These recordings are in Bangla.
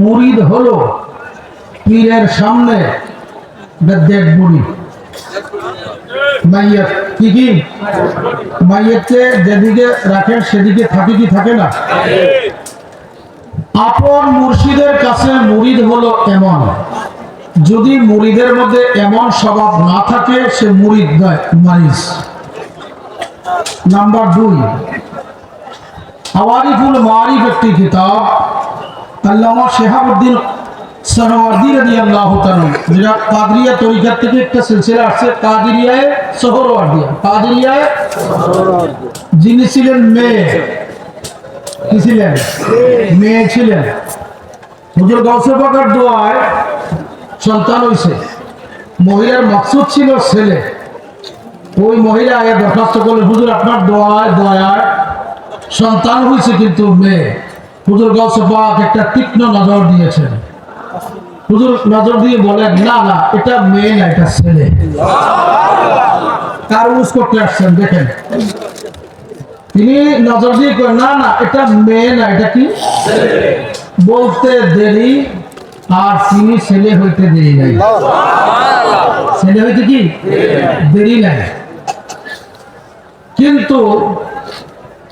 মুরিদু হলো পীরের সামনে যেদিকে রাখেন, সেদিকে থাকে কি থাকে না? আপন মুর্শিদের কাছে মুরিদ হলো এমন। যদি মুরিদের মধ্যে এমন স্বভাব না থাকে, সে মুরিদ নয় মারিস নাম্বার দুই আওয়ারিফুল মারিফ একটি কিতাব আল্লামা শেহাবুদ্দিন সরওয়ার্দি রাদিয়াল্লাহু তাআলা যেটা কাদরিয়া তরিকার থেকে একটা সিলসিলা আসছে কাদরিয়ায় সোহরওয়ার্দিয়া কাদরিয়ায় যিনি ছিলেন মেয়ে কি ছিলেন? মেয়ে। ছিলেন। হুজুর গৌসে পাকার দোয়ায় সন্তান হইছে। মহিলার মকসুদ ছিল ছেলে। ওই মহিলা আগে দরখাস্ত করলেন। হুজুর আপনার দোয়ায় দয়ায় সন্তান হয়েছে কিন্তু মেয়ে। হুজুর গৌসে একটা তীক্ষ্ণ নজর দিয়েছেন। হুজুর নজর দিয়ে বলেন না না এটা মেয়ে না এটা ছেলে। কার ইউজ করতে আসছেন দেখেন। তিনি নজর দিয়ে না না এটা মেয়ে না এটা কি? বলতে দেরি আর তিনি ছেলে হইতে দেরি নাই। ছেলে হইতে কি? দেরি নাই। কিন্তু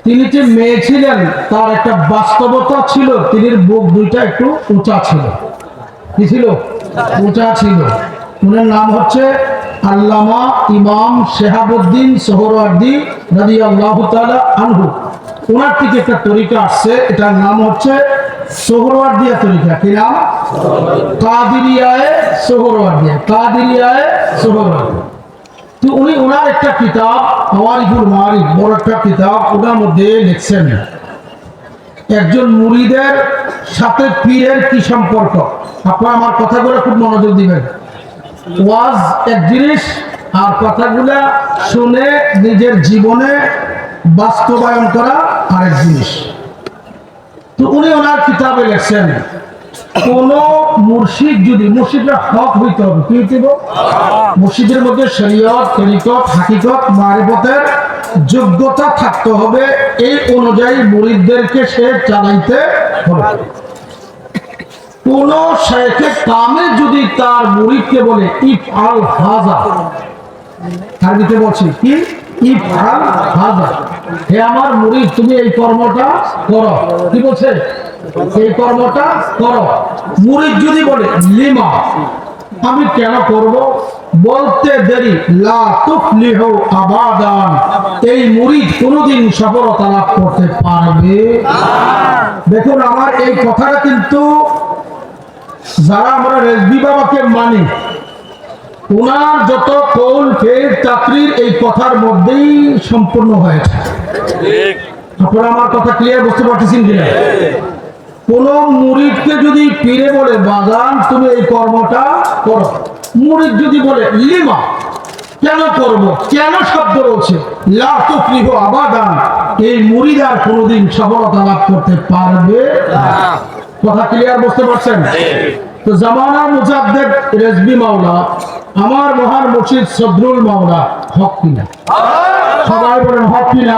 তিনি যে মেয়ে ছিলেন, তার একটা বাস্তবতা ছিল তিনি বুক দুইটা একটু উঁচা ছিল। কি ছিল? উঁচা ছিল। উনার নাম হচ্ছে আল্লামা ইমাম শেহাবুদ্দিন সোহরার্দি রাজি আল্লাহ আনহু। ওনার থেকে একটা তরিকা আসছে, এটার নাম হচ্ছে সোহরওয়ার্দিয়া তরিকা। কি নাম? কাদিরিয়ায় সোহরওয়ার্দিয়া। কাদিরিয়ায় সোহরওয়ার্দিয়া। তো উনি ওনার একটা কিতাব মারিফ বড় একটা কিতাব, ওনার মধ্যে লিখছেন, একজন সাথে পীরের কি সম্পর্ক? আমার কথাগুলো খুব মনোযোগ দিবেন। ওয়াজ এক জিনিস, আর কথাগুলা শুনে নিজের জীবনে বাস্তবায়ন করা আরেক জিনিস। তো উনি ওনার কিতাবে লেখছেন কোন মুর্শিদ যদি মুর্শিদরা হক হইতে হবে, কি হইতে হবে? মুর্শিদের মধ্যে শরীয়ত, তরিকত, হাকিকত, মারিফতের যোগ্যতা থাকতে হবে। এই অনুযায়ী মুরিদদেরকে সে চালাইতে হবে। কোন শেখে কামে যদি তার মুরিদকে বলে ইফ আল হাজা আরবিতে বলছি কি? ইফ আল হাজা হে আমার মুরিদ, তুমি এই কর্মটা করো কি বলছে? এই কর্মটা করো। মুরিদ যদি বলে লিমা আমি কেন করব? বলতে দেরি। লা তুফলিহু আবাদান। এই মুরিদ কোনোদিন সফলতা লাভ করতে পারবে। দেখুন আমার এই কথাটা কিন্তু যারা আমরা রেজবি বাবাকে মানি ওনার যত কৌল ফের চাকরির এই কথার মধ্যেই সম্পূর্ণ হয়েছে আপনারা আমার কথা ক্লিয়ার বুঝতে পারতেছেন কিনা? কোন মুরিদকে যদি পীরে বলে বাজান তুমি এই কর্মটা করো। মুরিদ যদি বলে লিমা কেন করব? কেন শব্দ রয়েছে লা তুফলিহু আবাদান। এই মুরিদ আর কোনোদিন সফলতা লাভ করতে পারবে কথা ক্লিয়ার বুঝতে পারছেন? তো জামানা মুজাদ্দেদ রেজবি মাওলা আমার মহান মুর্শিদ সদরুল মাওলা হক কিনা? সবাই বলেন হক কিনা?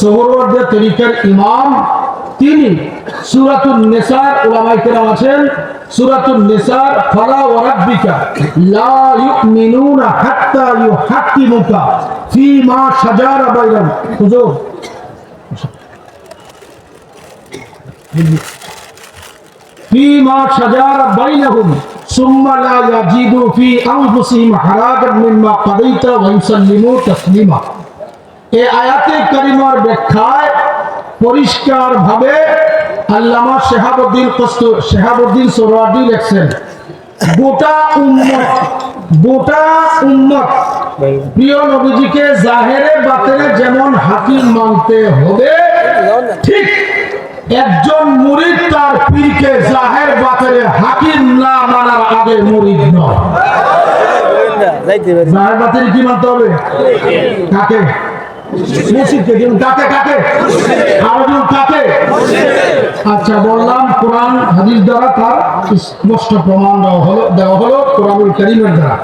সোহরওয়ার্দে তরিকার ইমাম তিনি সূরাতুন নিসার উলামায়ে কেরাম আছেন সূরাতুন নিসার ফালা ওয়া রাব্বিকা লা ইউমিনুনা হাত্তা ইউহাক্কিমুকা ফীমা শাজারা বাইনাহুম হুজুর فيما شجر بينهم ثم لا يجدوا في أنفسهم حراجا مما قضيت ويسلموا تسليما এই আয়াতে কারিমার ব্যাখ্যায় পরিষ্কার ভাবে আল্লামা শেহাবুদ্দিন শেহাবুদ্দিন লেখছেন গোটা উম্মত গোটা উম্মত প্রিয় নবীজিকে জাহেরে বাতেনে যেমন হাকিম মানতে হবে ঠিক একজন মুরিদ তার পীরকে জাহের বাতেনে হাকিম না মানার আগে মুরিদ নয়। জাহের বাতেনে কি মানতে হবে? কাকে? আচ্ছা বললাম কোরআন দ্বারা তার স্পষ্ট প্রমাণ দেওয়া হলো দেওয়া হলো কোরআনুল করিমের দ্বারা।